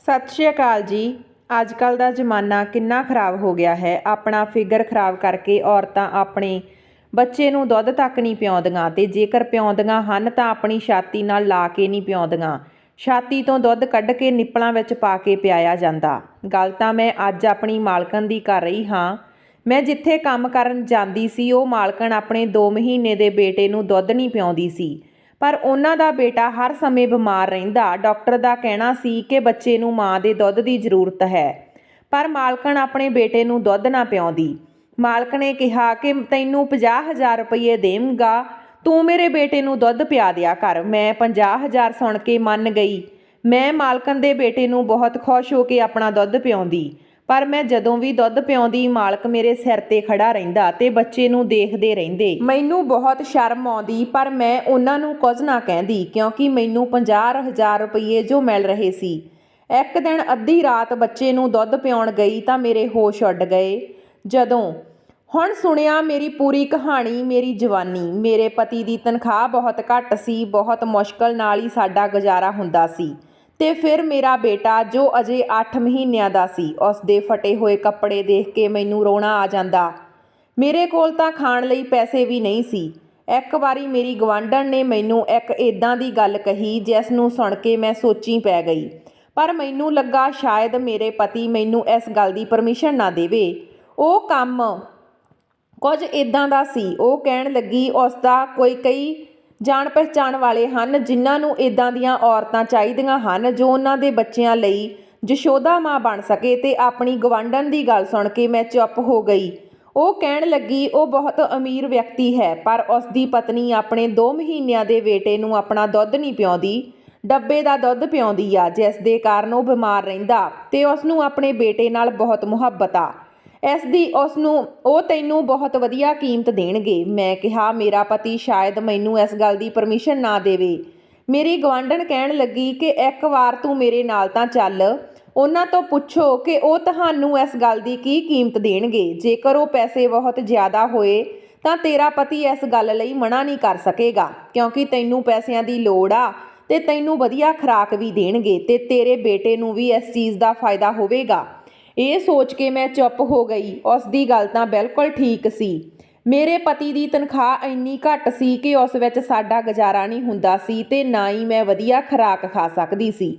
ਸਤਿ ਸ਼੍ਰੀ ਅਕਾਲ ਜੀ। ਅੱਜ ਕੱਲ੍ਹ ਦਾ ਜ਼ਮਾਨਾ ਕਿੰਨਾ ਖਰਾਬ ਹੋ ਗਿਆ ਹੈ। ਆਪਣਾ ਫਿਗਰ ਖਰਾਬ ਕਰਕੇ ਔਰਤਾਂ ਆਪਣੇ ਬੱਚੇ ਨੂੰ ਦੁੱਧ ਤੱਕ ਨਹੀਂ ਪਿਆਉਂਦੀਆਂ ਤੇ ਜੇਕਰ ਪਿਆਉਂਦੀਆਂ ਹਨ ਤਾਂ ਆਪਣੀ ਛਾਤੀ ਨਾਲ ਲਾ ਕੇ ਨਹੀਂ ਪਿਆਉਂਦੀਆਂ ਛਾਤੀ ਤੋਂ ਦੁੱਧ ਕੱਢ ਕੇ ਨਿੱਪਲਾਂ ਵਿੱਚ ਪਾ ਕੇ ਪਿਆਇਆ ਜਾਂਦਾ। ਗੱਲ ਤਾਂ ਮੈਂ ਅੱਜ ਆਪਣੀ ਮਾਲਕਣ ਦੀ ਕਰ ਰਹੀ ਹਾਂ। ਮੈਂ ਜਿੱਥੇ ਕੰਮ ਕਰਨ ਜਾਂਦੀ ਸੀ, ਉਹ ਮਾਲਕਣ ਆਪਣੇ 2 ਮਹੀਨੇ ਦੇ ਬੇਟੇ ਨੂੰ ਦੁੱਧ ਨਹੀਂ ਪਿਆਉਂਦੀ ਸੀ। ਪਰ ਉਹਨਾਂ ਦਾ ਬੇਟਾ ਹਰ ਸਮੇਂ ਬਿਮਾਰ ਰਹਿੰਦਾ। ਡਾਕਟਰ ਦਾ ਕਹਿਣਾ ਸੀ ਕਿ ਬੱਚੇ ਨੂੰ ਮਾਂ ਦੇ ਦੁੱਧ ਦੀ ਜ਼ਰੂਰਤ ਹੈ, ਪਰ ਮਾਲਕਣ ਆਪਣੇ ਬੇਟੇ ਨੂੰ ਦੁੱਧ ਨਾ ਪਿਆਉਂਦੀ। ਮਾਲਕ ਨੇ ਕਿਹਾ ਕਿ ਤੈਨੂੰ 50000 ਰੁਪਏ ਦੇਵਾਂਗਾ, ਤੂੰ ਮੇਰੇ ਬੇਟੇ ਨੂੰ ਦੁੱਧ ਪਿਆ ਦਿਆ ਕਰ। ਮੈਂ 50000 ਸੁਣ ਕੇ ਮੰਨ ਗਈ। ਮੈਂ ਮਾਲਕਣ ਦੇ ਬੇਟੇ ਨੂੰ ਬਹੁਤ ਖੁਸ਼ ਹੋ ਕੇ ਆਪਣਾ ਦੁੱਧ ਪਿਆਉਂਦੀ। ਪਰ ਮੈਂ ਜਦੋਂ ਵੀ ਦੁੱਧ ਪਿਆਉਂਦੀ, ਮਾਲਕ ਮੇਰੇ ਸਿਰ ਤੇ ਖੜਾ ਰਹਿੰਦਾ ਤੇ ਬੱਚੇ ਨੂੰ ਦੇਖਦੇ ਰਹਿੰਦੇ। ਮੈਨੂੰ ਬਹੁਤ ਸ਼ਰਮ ਆਉਂਦੀ, ਪਰ ਮੈਂ ਉਹਨਾਂ ਨੂੰ ਕੁਝ ਨਾ ਕਹਿੰਦੀ, ਕਿਉਂਕਿ ਮੈਨੂੰ 50000 ਰੁਪਏ ਜੋ ਮਿਲ ਰਹੇ ਸੀ। ਇੱਕ ਦਿਨ ਅੱਧੀ ਰਾਤ ਬੱਚੇ ਨੂੰ ਦੁੱਧ ਪਿਆਉਣ ਗਈ ਤਾਂ ਮੇਰੇ ਹੋਸ਼ ਉੱਡ ਗਏ। ਜਦੋਂ ਹੁਣ ਸੁਣਿਆ ਮੇਰੀ ਪੂਰੀ ਕਹਾਣੀ, ਮੇਰੀ ਜਵਾਨੀ, ਮੇਰੇ ਪਤੀ ਦੀ ਤਨਖਾਹ ਬਹੁਤ ਘੱਟ ਸੀ, ਬਹੁਤ ਮੁਸ਼ਕਲ ਨਾਲ ਹੀ ਸਾਡਾ ਗੁਜ਼ਾਰਾ ਹੁੰਦਾ ਸੀ। ਤੇ ਫਿਰ ਮੇਰਾ ਬੇਟਾ, ਜੋ ਅਜੇ 8 ਮਹੀਨਿਆਂ ਦਾ ਸੀ ਉਸ ਦੇ ਫਟੇ ਹੋਏ ਕੱਪੜੇ ਦੇਖ ਕੇ ਮੈਨੂੰ ਰੋਣਾ ਆ ਜਾਂਦਾ। ਮੇਰੇ ਕੋਲ ਤਾਂ ਖਾਣ ਲਈ ਪੈਸੇ ਵੀ ਨਹੀਂ ਸੀ। ਇੱਕ ਵਾਰੀ ਮੇਰੀ ਗਵਾਂਢਣ ਨੇ ਮੈਨੂੰ ਇੱਕ ਇਦਾਂ ਦੀ ਗੱਲ ਕਹੀ, ਜਿਸ ਨੂੰ ਸੁਣ ਕੇ ਮੈਂ ਸੋਚੀ ਪੈ ਗਈ। ਪਰ ਮੈਨੂੰ ਲੱਗਾ ਸ਼ਾਇਦ ਮੇਰੇ ਪਤੀ ਮੈਨੂੰ ਇਸ ਗੱਲ ਦੀ ਪਰਮਿਸ਼ਨ ਨਾ ਦੇਵੇ। ਉਹ ਕੰਮ ਕੁਝ ਇਦਾਂ ਦਾ ਸੀ। ਉਹ ਕਹਿਣ ਲੱਗੀ ਉਸ ਦਾ ਕੋਈ ਕਈ ਜਾਣ ਪਹਿਚਾਣ ਵਾਲੇ ਹਨ, ਜਿਨ੍ਹਾਂ ਨੂੰ ਇਦਾਂ ਦੀਆਂ ਔਰਤਾਂ ਚਾਹੀਦੀਆਂ ਹਨ ਜੋ ਉਹਨਾਂ ਦੇ ਬੱਚਿਆਂ ਲਈ ਜਸ਼ੋਦਾ ਮਾਂ ਬਣ ਸਕੇ। ਤੇ ਆਪਣੀ ਗਵਾਂਢਣ ਦੀ ਗੱਲ ਸੁਣ ਕੇ ਮੈਂ ਚੁੱਪ ਹੋ ਗਈ। ਉਹ ਕਹਿਣ ਲੱਗੀ, ਉਹ ਬਹੁਤ ਅਮੀਰ ਵਿਅਕਤੀ ਹੈ, ਪਰ ਉਸ ਦੀ ਪਤਨੀ ਆਪਣੇ 2 ਮਹੀਨਿਆਂ ਦੇ ਬੇਟੇ ਨੂੰ ਆਪਣਾ ਦੁੱਧ ਨਹੀਂ ਪਿਆਉਂਦੀ ਡੱਬੇ ਦਾ ਦੁੱਧ ਪਿਆਉਂਦੀ ਆ, ਜਿਸ ਦੇ ਕਾਰਨ ਉਹ ਬਿਮਾਰ ਰਹਿੰਦਾ ਤੇ ਉਸ ਨੂੰ ਆਪਣੇ ਬੇਟੇ ਨਾਲ ਬਹੁਤ ਮੁਹੱਬਤ ਆ। ਇਸ ਦੀ ਉਸ ਨੂੰ, ਉਹ ਤੈਨੂੰ ਬਹੁਤ ਵਧੀਆ ਕੀਮਤ ਦੇਣਗੇ। ਮੈਂ ਕਿਹਾ, ਮੇਰਾ ਪਤੀ ਸ਼ਾਇਦ ਮੈਨੂੰ ਇਸ ਗੱਲ ਦੀ ਪਰਮਿਸ਼ਨ ਨਾ ਦੇਵੇ। ਮੇਰੀ ਗਵਾਂਢਣ ਕਹਿਣ ਲੱਗੀ ਕਿ ਇੱਕ ਵਾਰ ਤੂੰ ਮੇਰੇ ਨਾਲ ਤਾਂ ਚੱਲ। ਉਹਨਾਂ ਤੋਂ ਪੁੱਛੋ ਕਿ ਉਹ ਤੁਹਾਨੂੰ ਇਸ ਗੱਲ ਦੀ ਕੀ ਕੀਮਤ ਦੇਣਗੇ। ਜੇਕਰ ਉਹ ਪੈਸੇ ਬਹੁਤ ਜ਼ਿਆਦਾ ਹੋਏ, ਤਾਂ ਤੇਰਾ ਪਤੀ ਇਸ ਗੱਲ ਲਈ ਮਨਾ ਨਹੀਂ ਕਰ ਸਕੇਗਾ, ਕਿਉਂਕਿ ਤੈਨੂੰ ਪੈਸਿਆਂ ਦੀ ਲੋੜ ਆ ਤੇ ਤੈਨੂੰ ਵਧੀਆ ਖੁਰਾਕ ਵੀ ਦੇਣਗੇ ਤੇ ਤੇਰੇ ਬੇਟੇ ਨੂੰ ਵੀ ਇਸ ਚੀਜ਼ ਦਾ ਫਾਇਦਾ ਹੋਵੇਗਾ। ਇਹ ਸੋਚ ਕੇ ਮੈਂ ਚੁੱਪ ਹੋ ਗਈ। ਉਸ ਦੀ ਗੱਲ ਤਾਂ ਬਿਲਕੁਲ ਠੀਕ ਸੀ। ਮੇਰੇ ਪਤੀ ਦੀ ਤਨਖਾਹ ਇੰਨੀ ਘੱਟ ਸੀ ਕਿ ਉਸ ਵਿੱਚ ਸਾਡਾ ਗੁਜ਼ਾਰਾ ਨਹੀਂ ਹੁੰਦਾ ਸੀ ਤੇ ਨਾ ਹੀ ਮੈਂ ਵਧੀਆ ਖੁਰਾਕ ਖਾ ਸਕਦੀ ਸੀ।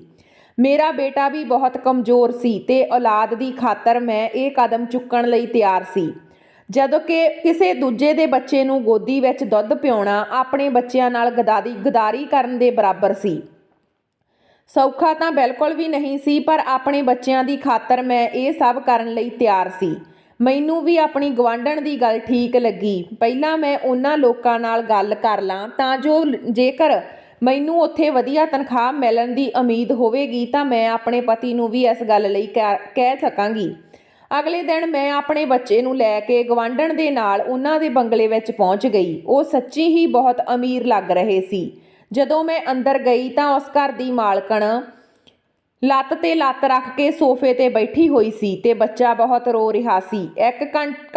ਮੇਰਾ ਬੇਟਾ ਵੀ ਬਹੁਤ ਕਮਜ਼ੋਰ ਸੀ ਤੇ ਔਲਾਦ ਦੀ ਖਾਤਰ ਮੈਂ ਇਹ ਕਦਮ ਚੁੱਕਣ ਲਈ ਤਿਆਰ ਸੀ। ਜਦੋਂ ਕਿ ਕਿਸੇ ਦੂਜੇ ਦੇ ਬੱਚੇ ਨੂੰ ਗੋਦੀ ਵਿੱਚ ਦੁੱਧ ਪਿਉਣਾ ਆਪਣੇ ਬੱਚਿਆਂ ਨਾਲ ਗਦਾਰੀ ਗਦਾਰੀ ਕਰਨ ਦੇ ਬਰਾਬਰ ਸੀ। ਸੌਖਾ ਤਾਂ ਬਿਲਕੁਲ ਵੀ ਨਹੀਂ ਸੀ, ਪਰ ਆਪਣੇ ਬੱਚਿਆਂ ਦੀ ਖਾਤਰ ਮੈਂ ਇਹ ਸਭ ਕਰਨ ਲਈ ਤਿਆਰ ਸੀ। ਮੈਨੂੰ ਵੀ ਆਪਣੀ ਗਵਾਂਢਣ ਦੀ ਗੱਲ ਠੀਕ ਲੱਗੀ। ਪਹਿਲਾਂ ਮੈਂ ਉਹਨਾਂ ਲੋਕਾਂ ਨਾਲ ਗੱਲ ਕਰ ਲਾਂ, ਤਾਂ ਜੋ ਜੇਕਰ ਮੈਨੂੰ ਉੱਥੇ ਵਧੀਆ ਤਨਖਾਹ ਮਿਲਣ ਦੀ ਉਮੀਦ ਹੋਵੇਗੀ, ਤਾਂ ਮੈਂ ਆਪਣੇ ਪਤੀ ਨੂੰ ਵੀ ਇਸ ਗੱਲ ਲਈ ਕਹਿ ਸਕਾਂਗੀ। ਅਗਲੇ ਦਿਨ ਮੈਂ ਆਪਣੇ ਬੱਚੇ ਨੂੰ ਲੈ ਕੇ ਗਵਾਂਢਣ ਦੇ ਨਾਲ ਉਹਨਾਂ ਦੇ ਬੰਗਲੇ ਵਿੱਚ ਪਹੁੰਚ ਗਈ। ਉਹ ਸੱਚੀ ਹੀ ਬਹੁਤ ਅਮੀਰ ਲੱਗ ਰਹੇ ਸੀ। ਜਦੋਂ ਮੈਂ ਅੰਦਰ ਗਈ ਤਾਂ ਉਸ ਘਰ ਦੀ ਮਾਲਕਣ ਲੱਤ ਤੇ ਲੱਤ ਰੱਖ ਕੇ ਸੋਫੇ ਤੇ ਬੈਠੀ ਹੋਈ ਸੀ ਤੇ ਬੱਚਾ ਬਹੁਤ ਰੋ ਰਿਹਾ ਸੀ। ਇੱਕ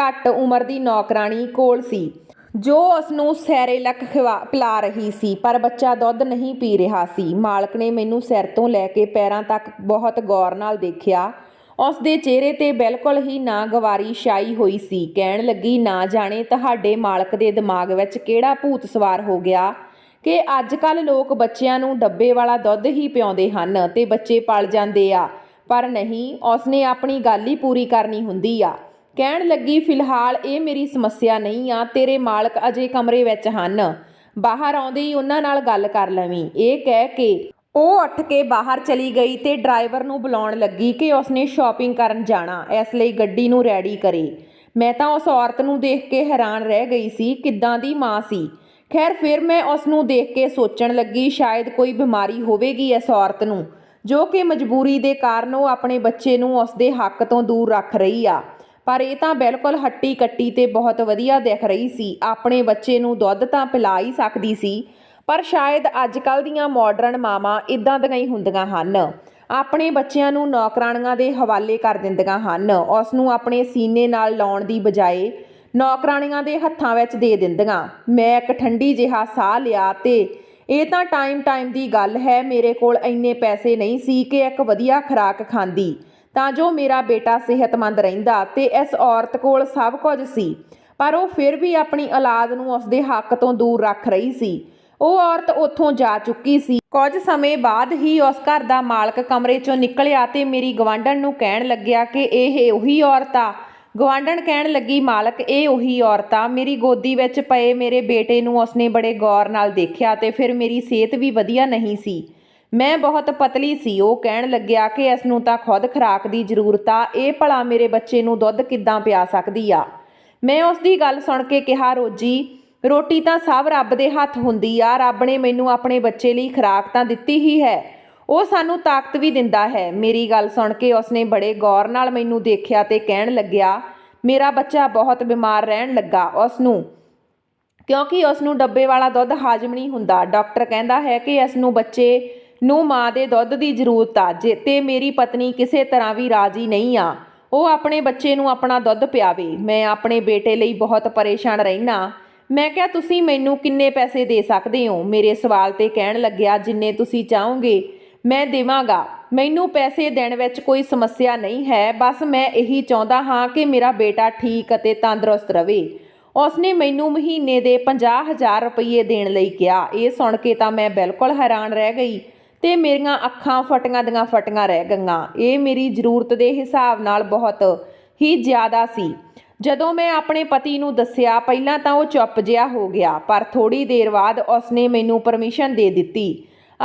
ਘੱਟ ਉਮਰ ਦੀ ਨੌਕਰਾਣੀ ਕੋਲ ਸੀ, ਜੋ ਉਸ ਨੂੰ ਸੈਰੇਲਕ ਖਵਾ ਪਿਲਾ ਰਹੀ ਸੀ, ਪਰ ਬੱਚਾ ਦੁੱਧ ਨਹੀਂ ਪੀ ਰਿਹਾ ਸੀ। ਮਾਲਕ ਨੇ ਮੈਨੂੰ ਸਿਰ ਤੋਂ ਲੈ ਕੇ ਪੈਰਾਂ ਤੱਕ ਬਹੁਤ ਗੌਰ ਨਾਲ ਦੇਖਿਆ। ਉਸ ਦੇ ਚਿਹਰੇ ਤੇ ਬਿਲਕੁਲ ਹੀ ਨਾ ਗਵਾਰੀ ਛਾਈ ਹੋਈ ਸੀ। ਕਹਿਣ ਲੱਗੀ, ਨਾ ਜਾਣੇ ਤੁਹਾਡੇ ਮਾਲਕ ਦੇ ਦਿਮਾਗ ਵਿੱਚ ਕਿਹੜਾ ਭੂਤ ਸਵਾਰ ਹੋ ਗਿਆ? ਕਿ ਅੱਜ ਕੱਲ ਲੋਕ ਬੱਚਿਆਂ ਨੂੰ ਡੱਬੇ ਵਾਲਾ ਦੁੱਧ ਹੀ ਪਿਆਉਂਦੇ ਹਨ ਤੇ ਬੱਚੇ ਪਲ ਜਾਂਦੇ ਆ। ਪਰ ਨਹੀਂ, ਉਸਨੇ ਆਪਣੀ ਗੱਲ ਹੀ ਪੂਰੀ ਕਰਨੀ ਹੁੰਦੀ ਆ। ਕਹਿਣ ਲੱਗੀ, ਫਿਲਹਾਲ ਇਹ ਮੇਰੀ ਸਮੱਸਿਆ ਨਹੀਂ ਆ, ਤੇਰੇ ਮਾਲਕ ਅਜੇ ਕਮਰੇ ਵਿੱਚ ਹਨ। ਬਾਹਰ ਆਉਂਦੇ ਹੀ ਉਹਨਾਂ ਨਾਲ ਗੱਲ ਕਰ ਲਵੀਂ। ਇਹ ਕਹਿ ਕੇ ਉਹ ਉੱਠ ਕੇ ਬਾਹਰ ਚਲੀ ਗਈ ਤੇ ਡਰਾਈਵਰ ਨੂੰ ਬੁਲਾਉਣ ਲੱਗੀ ਕਿ ਉਸਨੇ ਸ਼ਾਪਿੰਗ ਕਰਨ ਜਾਣਾ, ਇਸ ਲਈ ਗੱਡੀ ਨੂੰ ਰੈਡੀ ਕਰੇ। ਮੈਂ ਤਾਂ ਉਸ ਔਰਤ ਨੂੰ ਦੇਖ ਕੇ ਹੈਰਾਨ ਰਹਿ ਗਈ ਸੀ, ਕਿੱਦਾਂ ਦੀ ਮਾਂ ਸੀ। ਖੈਰ, ਫਿਰ ਮੈਂ ਉਸ ਨੂੰ ਦੇਖ ਕੇ ਸੋਚਣ ਲੱਗੀ, ਸ਼ਾਇਦ ਕੋਈ ਬਿਮਾਰੀ ਹੋਵੇਗੀ ਇਸ ਔਰਤ ਨੂੰ, ਜੋ ਕਿ ਮਜਬੂਰੀ ਦੇ ਕਾਰਨ ਉਹ ਆਪਣੇ ਬੱਚੇ ਨੂੰ ਉਸ ਦੇ ਹੱਕ ਤੋਂ ਦੂਰ ਰੱਖ ਰਹੀ ਆ। ਪਰ ਇਹ ਤਾਂ ਬਿਲਕੁਲ ਹੱਟੀ ਕੱਟੀ ਤੇ ਬਹੁਤ ਵਧੀਆ ਦਿਖ ਰਹੀ ਸੀ। ਆਪਣੇ ਬੱਚੇ ਨੂੰ ਦੁੱਧ ਤਾਂ ਪਿਲਾ ਹੀ ਸਕਦੀ ਸੀ, ਪਰ ਸ਼ਾਇਦ ਅੱਜ ਕੱਲ ਦੀਆਂ ਮਾਡਰਨ ਮਾਵਾਂ ਇਦਾਂ ਦੀਆਂ ਹੀ ਹੁੰਦੀਆਂ ਹਨ। ਆਪਣੇ ਬੱਚਿਆਂ ਨੂੰ ਨੌਕਰਾਨੀਆਂ ਦੇ ਹਵਾਲੇ ਕਰ ਦਿੰਦੀਆਂ ਹਨ। ਉਸ ਨੂੰ ਆਪਣੇ ਸੀਨੇ ਨਾਲ ਲਾਉਣ ਦੀ ਬਜਾਏ ਨੌਕਰਾਣੀਆਂ ਦੇ ਹੱਥਾਂ ਵਿੱਚ ਦੇ ਦਿੰਦੀਆਂ। ਮੈਂ ਇੱਕ ਠੰਡੀ ਜਿਹਾ ਸਾਹ ਲਿਆ ਤੇ ਇਹ ਤਾਂ ਟਾਈਮ ਟਾਈਮ ਦੀ ਗੱਲ ਹੈ, ਮੇਰੇ ਕੋਲ ਇੰਨੇ ਪੈਸੇ ਨਹੀਂ ਸੀ ਕਿ ਇੱਕ ਵਧੀਆ ਖੁਰਾਕ ਖਾਂਦੀ। ਤਾਂ ਜੋ ਮੇਰਾ ਬੇਟਾ ਸਿਹਤਮੰਦ ਰਹਿੰਦਾ ਤੇ ਇਸ ਔਰਤ ਕੋਲ ਸਭ ਕੁਝ ਸੀ, ਪਰ ਉਹ ਫਿਰ ਵੀ ਆਪਣੀ ਔਲਾਦ ਨੂੰ ਉਸਦੇ ਹੱਕ ਤੋਂ ਦੂਰ ਰੱਖ ਰਹੀ ਸੀ। ਉਹ ਔਰਤ ਉੱਥੋਂ ਜਾ ਚੁੱਕੀ ਸੀ। ਕੁਝ ਸਮੇਂ ਬਾਅਦ ਹੀ ਉਸ ਘਰ ਦਾ ਮਾਲਕ ਕਮਰੇ ਚੋਂ ਨਿਕਲਿਆ ਤੇ ਮੇਰੀ ਗਵਾਂਢਣ ਨੂੰ ਕਹਿਣ ਲੱਗਿਆ ਕਿ ਇਹ ਉਹੀ ਔਰਤ ਆ ਗਵਾਂਢਣ ਕਹਿਣ ਲੱਗੀ, ਮਾਲਕ, ਇਹ ਉਹੀ ਔਰਤ ਆ ਮੇਰੀ ਗੋਦੀ ਵਿੱਚ ਪਏ ਮੇਰੇ ਬੇਟੇ ਨੂੰ ਉਸਨੇ ਬੜੇ ਗੌਰ ਨਾਲ ਦੇਖਿਆ ਤੇ ਫਿਰ ਮੇਰੀ ਸਿਹਤ ਵੀ ਵਧੀਆ ਨਹੀਂ ਸੀ। ਮੈਂ ਬਹੁਤ ਪਤਲੀ ਸੀ। ਉਹ ਕਹਿਣ ਲੱਗਿਆ ਕਿ ਇਸ ਨੂੰ ਤਾਂ ਖੁਦ ਖੁਰਾਕ ਦੀ ਜ਼ਰੂਰਤ ਆ। ਇਹ ਭਲਾ ਮੇਰੇ ਬੱਚੇ ਨੂੰ ਦੁੱਧ ਕਿੱਦਾਂ ਪਿਆ ਸਕਦੀ ਆ? ਮੈਂ ਉਸ ਦੀ ਗੱਲ ਸੁਣ ਕੇ ਕਿਹਾ, ਰੋਜੀ, ਰੋਟੀ ਤਾਂ ਸਭ ਰੱਬ ਦੇ ਹੱਥ ਹੁੰਦੀ ਆ। ਰੱਬ ਨੇ ਮੈਨੂੰ ਆਪਣੇ ਬੱਚੇ ਲਈ ਖੁਰਾਕ ਤਾਂ ਦਿੱਤੀ ਹੀ ਹੈ। ਉਹ ਸਾਨੂੰ ਤਾਕਤ ਵੀ ਦਿੰਦਾ ਹੈ। ਮੇਰੀ ਗੱਲ ਸੁਣ ਕੇ ਉਸਨੇ ਬੜੇ ਗੌਰ ਨਾਲ ਮੈਨੂੰ ਦੇਖਿਆ ਤੇ ਕਹਿਣ ਲੱਗਿਆ, ਮੇਰਾ ਬੱਚਾ ਬਹੁਤ ਬਿਮਾਰ ਰਹਿਣ ਲੱਗਾ ਉਸ ਨੂੰ ਕਿਉਂਕਿ ਉਸ ਨੂੰ ਡੱਬੇ ਵਾਲਾ ਦੁੱਧ ਹਾਜ਼ਮ ਨਹੀਂ ਹੁੰਦਾ। ਡਾਕਟਰ ਕਹਿੰਦਾ ਹੈ ਕਿ ਇਸ ਨੂੰ ਬੱਚੇ ਨੂੰ ਮਾਂ ਦੇ ਦੁੱਧ ਦੀ ਜ਼ਰੂਰਤ ਆ, ਜੇ ਤੇ ਮੇਰੀ ਪਤਨੀ ਕਿਸੇ ਤਰ੍ਹਾਂ ਵੀ ਰਾਜ਼ੀ ਨਹੀਂ ਆ। ਉਹ ਆਪਣੇ ਬੱਚੇ ਨੂੰ ਆਪਣਾ ਦੁੱਧ ਪਿਆਵੇ। ਮੈਂ ਆਪਣੇ ਬੇਟੇ ਲਈ ਬਹੁਤ ਪਰੇਸ਼ਾਨ ਰਹਿਣਾ ਮੈਂ ਕਿਹਾ, ਤੁਸੀਂ ਮੈਨੂੰ ਕਿੰਨੇ ਪੈਸੇ ਦੇ ਸਕਦੇ ਹੋ? ਮੇਰੇ ਸਵਾਲ ਤੇ ਕਹਿਣ ਲੱਗਿਆ, ਜਿੰਨੇ ਤੁਸੀਂ ਚਾਹੋਗੇ ਮੈਂ ਦੇਵਾਂਗਾ। ਮੈਨੂੰ ਪੈਸੇ ਦੇਣ ਵਿੱਚ ਕੋਈ ਸਮੱਸਿਆ ਨਹੀਂ ਹੈ। ਬਸ ਮੈਂ ਇਹੀ ਚਾਹੁੰਦਾ ਹਾਂ ਕਿ ਮੇਰਾ ਬੇਟਾ ਠੀਕ ਅਤੇ ਤੰਦਰੁਸਤ ਰਹੇ ਉਸਨੇ ਮੈਨੂੰ ਮਹੀਨੇ ਦੇ 50000 ਰੁਪਏ ਦੇਣ ਲਈ ਕਿਹਾ। ਇਹ ਸੁਣ ਕੇ ਤਾਂ ਮੈਂ ਬਿਲਕੁਲ ਹੈਰਾਨ ਰਹਿ ਗਈ ਤੇ ਮੇਰੀਆਂ ਅੱਖਾਂ ਫਟੀਆਂ ਦੀਆਂ ਫਟੀਆਂ ਰਹਿ ਗਈਆਂ। ਇਹ ਮੇਰੀ ਜ਼ਰੂਰਤ ਦੇ ਹਿਸਾਬ ਨਾਲ ਬਹੁਤ ਹੀ ਜ਼ਿਆਦਾ ਸੀ। ਜਦੋਂ ਮੈਂ ਆਪਣੇ ਪਤੀ ਨੂੰ ਦੱਸਿਆ, ਪਹਿਲਾਂ ਤਾਂ ਉਹ ਚੁੱਪ ਜਿਹਾ ਹੋ ਗਿਆ, ਪਰ ਥੋੜੀ ਦੇਰ ਬਾਅਦ ਉਸਨੇ ਮੈਨੂੰ ਪਰਮਿਸ਼ਨ ਦੇ ਦਿੱਤੀ।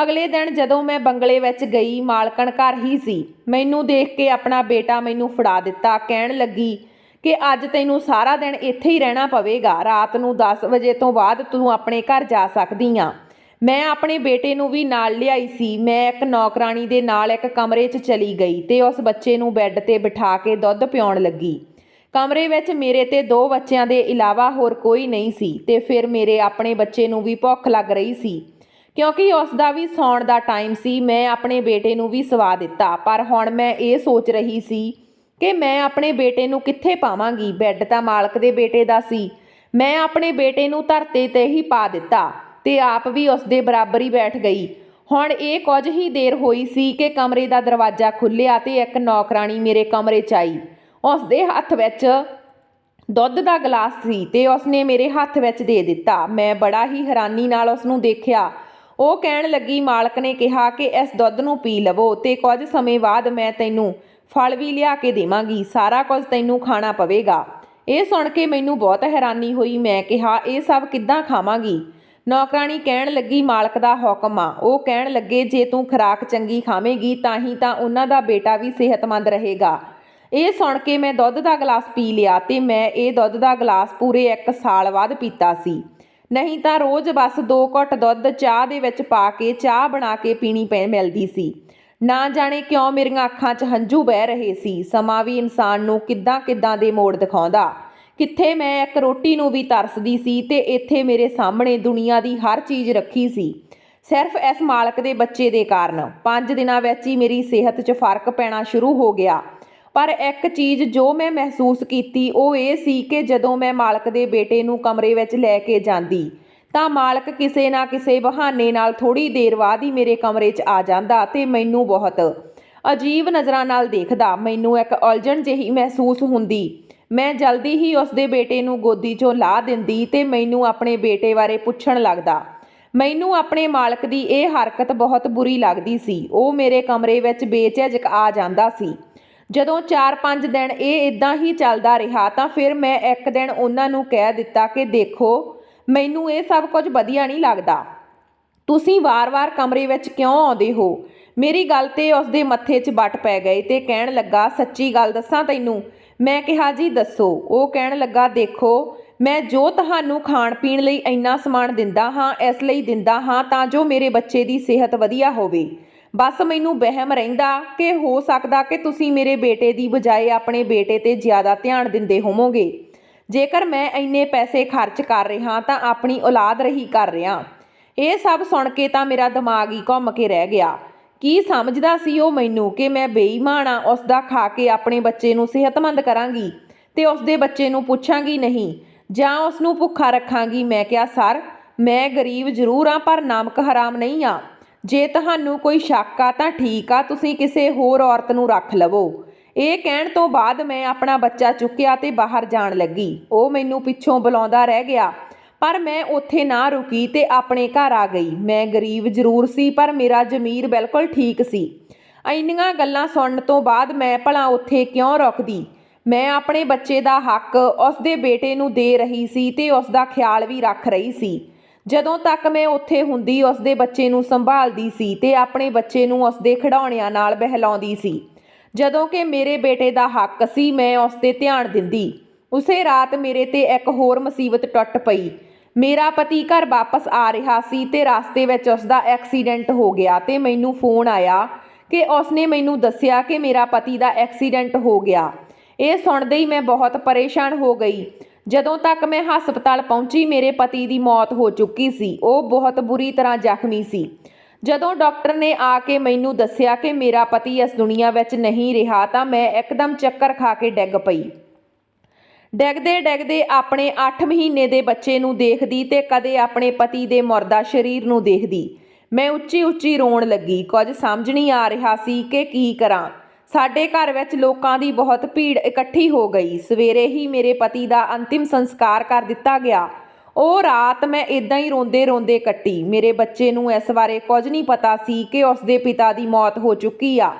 ਅਗਲੇ ਦਿਨ ਜਦੋਂ ਮੈਂ ਬੰਗਲੇ ਵਿੱਚ ਗਈ, ਮਾਲਕਣ ਘਰ ਹੀ ਸੀ। ਮੈਨੂੰ ਦੇਖ ਕੇ ਆਪਣਾ ਬੇਟਾ ਮੈਨੂੰ ਫੜਾ ਦਿੱਤਾ। ਕਹਿਣ ਲੱਗੀ ਕਿ ਅੱਜ ਤੈਨੂੰ ਸਾਰਾ ਦਿਨ ਇੱਥੇ ਹੀ ਰਹਿਣਾ ਪਵੇਗਾ। ਰਾਤ ਨੂੰ 10 ਵਜੇ ਤੋਂ ਬਾਅਦ ਤੂੰ ਆਪਣੇ ਘਰ ਜਾ ਸਕਦੀ ਆ। ਮੈਂ ਆਪਣੇ ਬੇਟੇ ਨੂੰ ਵੀ ਨਾਲ ਲਿਆਈ ਸੀ। ਮੈਂ ਇੱਕ ਨੌਕਰਾਨੀ ਦੇ ਨਾਲ ਇੱਕ ਕਮਰੇ 'ਚ ਚਲੀ ਗਈ ਤੇ ਉਸ ਬੱਚੇ ਨੂੰ ਬੈੱਡ ਤੇ ਬਿਠਾ ਕੇ ਦੁੱਧ ਪਿਉਣ ਲੱਗੀ। ਕਮਰੇ ਵਿੱਚ ਮੇਰੇ ਤੇ ਦੋ ਬੱਚਿਆਂ ਦੇ ਇਲਾਵਾ ਹੋਰ ਕੋਈ ਨਹੀਂ ਸੀ ਤੇ ਫਿਰ ਮੇਰੇ ਆਪਣੇ ਬੱਚੇ ਨੂੰ ਵੀ ਭੁੱਖ ਲੱਗ ਰਹੀ ਸੀ। ਕਿਉਂਕਿ ਉਸ ਦਾ ਵੀ ਸੌਣ ਦਾ ਟਾਈਮ ਸੀ, ਮੈਂ ਆਪਣੇ ਬੇਟੇ ਨੂੰ ਵੀ ਸਵਾ ਦਿੱਤਾ। ਪਰ ਹੁਣ ਮੈਂ ਇਹ ਸੋਚ ਰਹੀ ਸੀ ਕਿ ਮੈਂ ਆਪਣੇ ਬੇਟੇ ਨੂੰ ਕਿੱਥੇ ਪਾਵਾਂਗੀ? ਬੈੱਡ ਤਾਂ ਮਾਲਕ ਦੇ ਬੇਟੇ ਦਾ ਸੀ। ਮੈਂ ਆਪਣੇ ਬੇਟੇ ਨੂੰ ਧਰਤੇ ਤੇ ਹੀ ਪਾ ਦਿੱਤਾ ਤੇ ਆਪ ਵੀ ਉਸ ਦੇ ਬਰਾਬਰ ਹੀ ਬੈਠ ਗਈ। ਹੁਣ ਇਹ ਕੁਝ ਹੀ ਦੇਰ ਹੋਈ ਸੀ ਕਿ ਕਮਰੇ ਦਾ ਦਰਵਾਜ਼ਾ ਖੁੱਲਿਆ ਤੇ ਇੱਕ ਨੌਕਰਾਨੀ ਮੇਰੇ ਕਮਰੇ 'ਚ ਆਈ। ਉਸ ਦੇ ਹੱਥ ਵਿੱਚ ਦੁੱਧ ਦਾ ਗਲਾਸ ਸੀ ਤੇ ਉਸਨੇ ਮੇਰੇ ਹੱਥ ਵਿੱਚ ਦੇ ਦਿੱਤਾ। ਮੈਂ ਬੜਾ ਹੀ ਹੈਰਾਨੀ ਨਾਲ ਉਸ ਨੂੰ ਦੇਖਿਆ। ਉਹ ਕਹਿਣ ਲੱਗੀ, ਮਾਲਕ ਨੇ ਕਿਹਾ ਕਿ ਇਸ ਦੁੱਧ ਨੂੰ ਪੀ ਲਵੋ ਤੇ ਕੁਝ ਸਮੇਂ ਬਾਅਦ ਮੈਂ ਤੈਨੂੰ ਫਲ ਵੀ ਲਿਆ ਕੇ ਦੇਵਾਂਗੀ, ਸਾਰਾ ਕੁਝ ਤੈਨੂੰ ਖਾਣਾ ਪਵੇਗਾ। ਇਹ ਸੁਣ ਕੇ ਮੈਨੂੰ ਬਹੁਤ ਹੈਰਾਨੀ ਹੋਈ, ਮੈਂ ਕਿਹਾ, ਇਹ ਸਭ ਕਿੱਦਾਂ ਖਾਵਾਂਗੀ? ਨੌਕਰਾਣੀ ਕਹਿਣ ਲੱਗੀ, ਮਾਲਕ ਦਾ ਹੁਕਮ ਆ। ਉਹ ਕਹਿਣ ਲੱਗੇ, ਜੇ ਤੂੰ ਖੁਰਾਕ ਚੰਗੀ ਖਾਵੇਂਗੀ, ਤਾਂ ਹੀ ਤਾਂ ਉਹਨਾਂ ਦਾ ਬੇਟਾ ਵੀ ਸਿਹਤਮੰਦ ਰਹੇਗਾ। ਇਹ ਸੁਣ ਕੇ ਮੈਂ ਦੁੱਧ ਦਾ ਗਲਾਸ ਪੀ ਲਿਆ ਤੇ ਮੈਂ ਇਹ ਦੁੱਧ ਦਾ ਗਲਾਸ ਪੂਰੇ 1 ਸਾਲ ਬਾਅਦ ਪੀਤਾ ਸੀ। ਨਹੀਂ ਤਾਂ ਰੋਜ਼ ਬਸ ਦੋ ਘੁੱਟ ਦੁੱਧ ਚਾਹ ਦੇ ਵਿੱਚ ਪਾ ਕੇ, ਚਾਹ ਬਣਾ ਕੇ ਪੀਣੀ ਪੈ ਮਿਲਦੀ ਸੀ। ਨਾ ਜਾਣੇ ਕਿਉਂ ਮੇਰੀਆਂ ਅੱਖਾਂ 'ਚ ਹੰਝੂ ਵਹਿ ਰਹੇ ਸੀ। ਸਮਾਂ ਵੀ ਇਨਸਾਨ ਨੂੰ ਕਿੱਦਾਂ ਕਿੱਦਾਂ ਦੇ ਮੋੜ ਦਿਖਾਉਂਦਾ। ਕਿੱਥੇ ਮੈਂ ਇੱਕ ਰੋਟੀ ਨੂੰ ਵੀ ਤਰਸਦੀ ਸੀ ਤੇ ਇੱਥੇ ਮੇਰੇ ਸਾਹਮਣੇ ਦੁਨੀਆ ਦੀ ਹਰ ਚੀਜ਼ ਰੱਖੀ ਸੀ। ਸਿਰਫ ਇਸ ਮਾਲਕ ਦੇ ਬੱਚੇ ਦੇ ਕਾਰਨ। 5 ਦਿਨਾਂ ਵਿੱਚ ਹੀ ਮੇਰੀ ਸਿਹਤ 'ਚ ਫ਼ਰਕ ਪੈਣਾ ਸ਼ੁਰੂ ਹੋ ਗਿਆ। ਪਰ ਇੱਕ ਚੀਜ਼ ਜੋ ਮੈਂ ਮਹਿਸੂਸ ਕੀਤੀ, ਉਹ ਇਹ ਸੀ ਕਿ ਜਦੋਂ ਮੈਂ ਮਾਲਕ ਦੇ ਬੇਟੇ ਨੂੰ ਕਮਰੇ ਵਿੱਚ ਲੈ ਕੇ ਜਾਂਦੀ, ਤਾਂ ਮਾਲਕ ਕਿਸੇ ਨਾ ਕਿਸੇ ਬਹਾਨੇ ਨਾਲ ਥੋੜੀ ਦੇਰ ਬਾਅਦ ਹੀ ਮੇਰੇ ਕਮਰੇ 'ਚ ਆ ਜਾਂਦਾ ਤੇ ਮੈਨੂੰ ਬਹੁਤ ਅਜੀਬ ਨਜ਼ਰਾਂ ਨਾਲ ਦੇਖਦਾ। ਮੈਨੂੰ ਇੱਕ ਉਲਝਣ ਜਿਹੀ ਮਹਿਸੂਸ ਹੁੰਦੀ। ਮੈਂ ਜਲਦੀ ਹੀ ਉਸ ਦੇ ਬੇਟੇ ਨੂੰ ਗੋਦੀ 'ਚੋਂ ਲਾਹ ਦਿੰਦੀ ਤੇ ਮੈਨੂੰ ਆਪਣੇ ਬੇਟੇ ਬਾਰੇ ਪੁੱਛਣ ਲੱਗਦਾ। ਮੈਨੂੰ ਆਪਣੇ ਮਾਲਕ ਦੀ ਇਹ ਹਰਕਤ ਬਹੁਤ ਬੁਰੀ ਲੱਗਦੀ ਸੀ। ਉਹ ਮੇਰੇ ਕਮਰੇ ਵਿੱਚ ਬੇਝਿਜਕ ਆ ਜਾਂਦਾ ਸੀ। ਜਦੋਂ 4-5 ਦਿਨ ਇਹ ਇਦਾਂ ਹੀ ਚੱਲਦਾ ਰਿਹਾ ਤਾਂ ਫਿਰ ਮੈਂ ਇੱਕ ਦਿਨ ਉਹਨਾਂ ਨੂੰ ਕਹਿ ਦਿੱਤਾ ਕਿ ਦੇਖੋ, ਮੈਨੂੰ ਇਹ ਸਭ ਕੁਝ ਵਧੀਆ ਨਹੀਂ ਲੱਗਦਾ। ਤੁਸੀਂ ਵਾਰ-ਵਾਰ ਕਮਰੇ ਵਿੱਚ ਕਿਉਂ ਆਉਂਦੇ ਹੋ? ਮੇਰੀ ਗੱਲ ਤੇ ਉਸ ਦੇ ਮੱਥੇ 'ਚ ਵੱਟ ਪੈ ਗਏ ਤੇ ਕਹਿਣ ਲੱਗਾ, ਸੱਚੀ ਗੱਲ ਦੱਸਾਂ ਤੈਨੂੰ? ਮੈਂ ਕਿਹਾ ਜੀ, ਦੱਸੋ। ਉਹ ਕਹਿਣ ਲੱਗਾ, ਦੇਖੋ, ਮੈਂ ਜੋ ਤੁਹਾਨੂੰ ਖਾਣ ਪੀਣ ਲਈ ਇੰਨਾ ਸਮਾਨ ਦਿੰਦਾ ਹਾਂ, ਇਸ ਲਈ ਦਿੰਦਾ ਹਾਂ ਤਾਂ ਜੋ ਮੇਰੇ ਬੱਚੇ ਦੀ ਸਿਹਤ ਵਧੀਆ ਹੋਵੇ। ਬਸ ਮੈਨੂੰ ਵਹਿਮ ਰਹਿੰਦਾ ਕਿ ਹੋ ਸਕਦਾ ਕਿ ਤੁਸੀਂ ਮੇਰੇ ਬੇਟੇ ਦੀ ਬਜਾਏ ਆਪਣੇ ਬੇਟੇ ਤੇ ਜ਼ਿਆਦਾ ਧਿਆਨ ਦਿੰਦੇ ਹੋਵੋਗੇ। ਜੇਕਰ ਮੈਂ ਇੰਨੇ ਪੈਸੇ ਖਰਚ ਕਰ ਰਿਹਾ ਤਾਂ ਆਪਣੀ ਔਲਾਦ ਰਹੀ ਕਰ ਰਿਹਾ। ਇਹ ਸਭ ਸੁਣ ਕੇ ਤਾਂ ਮੇਰਾ ਦਿਮਾਗ ਹੀ ਘੁੰਮ ਕੇ ਰਹਿ ਗਿਆ। ਕੀ ਸਮਝਦਾ ਸੀ ਉਹ ਮੈਨੂੰ ਕਿ ਮੈਂ ਬੇਈਮਾਨ ਆ, ਉਸ ਦਾ ਖਾ ਕੇ ਆਪਣੇ ਬੱਚੇ ਨੂੰ ਸਿਹਤਮੰਦ ਕਰਾਂਗੀ ਤੇ ਉਸ ਦੇ ਬੱਚੇ ਨੂੰ ਪੁੱਛਾਂਗੀ ਨਹੀਂ, ਜਾਂ ਉਸ ਨੂੰ ਭੁੱਖਾ ਰੱਖਾਂਗੀ। ਮੈਂ ਕਿਹਾ, ਸਰ, ਮੈਂ ਗਰੀਬ ਜ਼ਰੂਰ ਆ, ਪਰ ਨਾਮਕ ਹਰਾਮ ਨਹੀਂ ਆ। ਜੇ ਤੁਹਾਨੂੰ ਕੋਈ ਸ਼ੱਕ ਆ ਤਾਂ ਠੀਕ ਆ, ਤੁਸੀਂ ਕਿਸੇ ਹੋਰ ਔਰਤ ਨੂੰ ਰੱਖ ਲਵੋ। ਇਹ ਕਹਿਣ ਤੋਂ ਬਾਅਦ ਮੈਂ ਆਪਣਾ ਬੱਚਾ ਚੁੱਕਿਆ ਤੇ ਬਾਹਰ ਜਾਣ ਲੱਗੀ। ਉਹ ਮੈਨੂੰ ਪਿੱਛੋਂ ਬੁਲਾਉਂਦਾ ਰਹਿ ਗਿਆ, ਪਰ ਮੈਂ ਉੱਥੇ ਨਾ ਰੁਕੀ ਤੇ ਆਪਣੇ ਘਰ ਆ ਗਈ। ਮੈਂ ਗਰੀਬ ਜ਼ਰੂਰ ਸੀ, ਪਰ ਮੇਰਾ ਜ਼ਮੀਰ ਬਿਲਕੁਲ ਠੀਕ ਸੀ। ਇੰਨੀਆਂ ਗੱਲਾਂ ਸੁਣਨ ਤੋਂ ਬਾਅਦ ਮੈਂ ਭਲਾ ਉੱਥੇ ਕਿਉਂ ਰੁਕਦੀ? ਮੈਂ ਆਪਣੇ ਬੱਚੇ ਦਾ ਹੱਕ ਉਸ ਦੇ ਬੇਟੇ ਨੂੰ ਦੇ ਰਹੀ ਸੀ ਤੇ ਉਸ ਦਾ ਖਿਆਲ ਵੀ ਰੱਖ ਰਹੀ ਸੀ। ਜਦੋਂ ਤੱਕ ਮੈਂ ਉੱਥੇ ਹੁੰਦੀ ਉਸ ਦੇ ਬੱਚੇ ਨੂੰ ਸੰਭਾਲਦੀ ਸੀ ਤੇ ਆਪਣੇ ਬੱਚੇ ਨੂੰ ਉਸ ਦੇ ਖਿਡੌਣਿਆਂ ਨਾਲ ਬਹਿਲਾਉਂਦੀ ਸੀ। ਜਦੋਂ ਕਿ ਮੇਰੇ ਬੇਟੇ ਦਾ ਹੱਕ ਸੀ, ਮੈਂ ਉਸ ਤੇ ਧਿਆਨ ਦਿੰਦੀ। ਉਸੇ ਰਾਤ ਮੇਰੇ ਤੇ ਇੱਕ ਹੋਰ ਮੁਸੀਬਤ ਟੁੱਟ ਪਈ। ਮੇਰਾ ਪਤੀ ਘਰ ਵਾਪਸ ਆ ਰਿਹਾ ਸੀ ਤੇ ਰਸਤੇ ਵਿੱਚ ਉਸ ਦਾ ਐਕਸੀਡੈਂਟ ਹੋ ਗਿਆ ਤੇ ਮੈਨੂੰ ਫੋਨ ਆਇਆ ਕਿ ਉਸਨੇ ਮੈਨੂੰ ਦੱਸਿਆ ਕਿ ਮੇਰਾ ਪਤੀ ਦਾ ਐਕਸੀਡੈਂਟ ਹੋ ਗਿਆ। ਇਹ ਸੁਣਦੇ ਹੀ ਮੈਂ ਬਹੁਤ ਪਰੇਸ਼ਾਨ ਹੋ ਗਈ। ਜਦੋਂ ਤੱਕ ਮੈਂ ਹਸਪਤਾਲ ਪਹੁੰਚੀ, ਮੇਰੇ ਪਤੀ ਦੀ ਮੌਤ ਹੋ ਚੁੱਕੀ ਸੀ। ਉਹ ਬਹੁਤ ਬੁਰੀ ਤਰ੍ਹਾਂ ਜ਼ਖਮੀ ਸੀ। ਜਦੋਂ ਡਾਕਟਰ ਨੇ ਆ ਕੇ ਮੈਨੂੰ ਦੱਸਿਆ ਕਿ ਮੇਰਾ ਪਤੀ ਇਸ ਦੁਨੀਆ ਵਿੱਚ ਨਹੀਂ ਰਿਹਾ, ਤਾਂ ਮੈਂ ਇੱਕਦਮ ਚੱਕਰ ਖਾ ਕੇ ਡਿੱਗ ਪਈ। ਡੈਗਦੇ ਡੈਗਦੇ ਆਪਣੇ 8 ਮਹੀਨੇ ਦੇ ਬੱਚੇ ਨੂੰ ਦੇਖਦੀ ਤੇ ਕਦੇ ਆਪਣੇ ਪਤੀ ਦੇ ਮਰਦਾ ਸਰੀਰ ਨੂੰ ਦੇਖਦੀ। ਮੈਂ ਉੱਚੀ ਉੱਚੀ ਰੋਣ ਲੱਗੀ। ਕੁਝ ਸਮਝ ਨਹੀਂ ਆ ਰਿਹਾ ਸੀ ਕਿ ਕੀ ਕਰਾਂ। ਸਾਡੇ ਘਰ ਵਿੱਚ ਲੋਕਾਂ ਦੀ ਬਹੁਤ ਭੀੜ ਇਕੱਠੀ ਹੋ ਗਈ। ਸਵੇਰੇ ਹੀ ਮੇਰੇ ਪਤੀ ਦਾ ਅੰਤਿਮ ਸੰਸਕਾਰ ਕਰ ਦਿੱਤਾ ਗਿਆ। ਉਹ ਰਾਤ ਮੈਂ ਇਦਾਂ ਹੀ ਰੋਂਦੇ ਰੋਂਦੇ ਕੱਟੀ। ਮੇਰੇ ਬੱਚੇ ਨੂੰ ਇਸ ਬਾਰੇ ਕੁਝ ਨਹੀਂ ਪਤਾ ਸੀ ਕਿ ਉਸ ਦੇ ਪਿਤਾ ਦੀ ਮੌਤ ਹੋ ਚੁੱਕੀ ਆ।